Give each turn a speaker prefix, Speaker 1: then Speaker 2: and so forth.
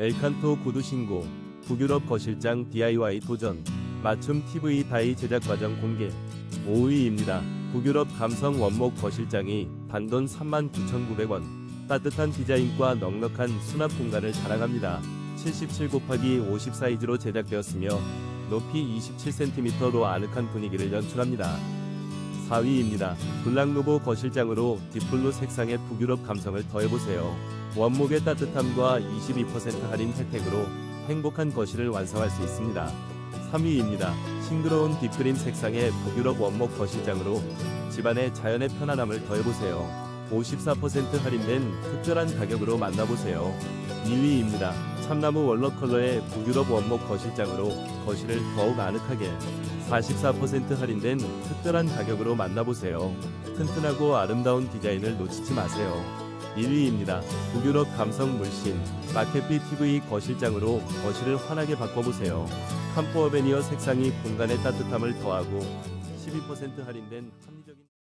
Speaker 1: 엘칸토 구두 신고, 북유럽 거실장 DIY 도전, 맞춤 TV 다이 제작 과정 공개. 5위입니다. 북유럽 감성 원목 거실장이 단돈 39,900원. 따뜻한 디자인과 넉넉한 수납 공간을 자랑합니다. 77 곱하기 50 사이즈로 제작되었으며 높이 27cm로 아늑한 분위기를 연출합니다. 4위입니다. 블랑노보 거실장으로 디플로 색상의 북유럽 감성을 더해보세요. 원목의 따뜻함과 22% 할인 혜택으로 행복한 거실을 완성할 수 있습니다. 3위입니다. 싱그러운 딥그린 색상의 북유럽 원목 거실장으로 집안의 자연의 편안함을 더해보세요. 54% 할인된 특별한 가격으로 만나보세요. 2위입니다. 참나무 월러 컬러의 북유럽 원목 거실장으로 거실을 더욱 아늑하게 44% 할인된 특별한 가격으로 만나보세요. 튼튼하고 아름다운 디자인을 놓치지 마세요. 1위입니다. 북유럽 감성 물씬 마켓비 TV 거실장으로 거실을 환하게 바꿔보세요. 캄포어 베니어 색상이 공간의 따뜻함을 더하고 12% 할인된 합리적인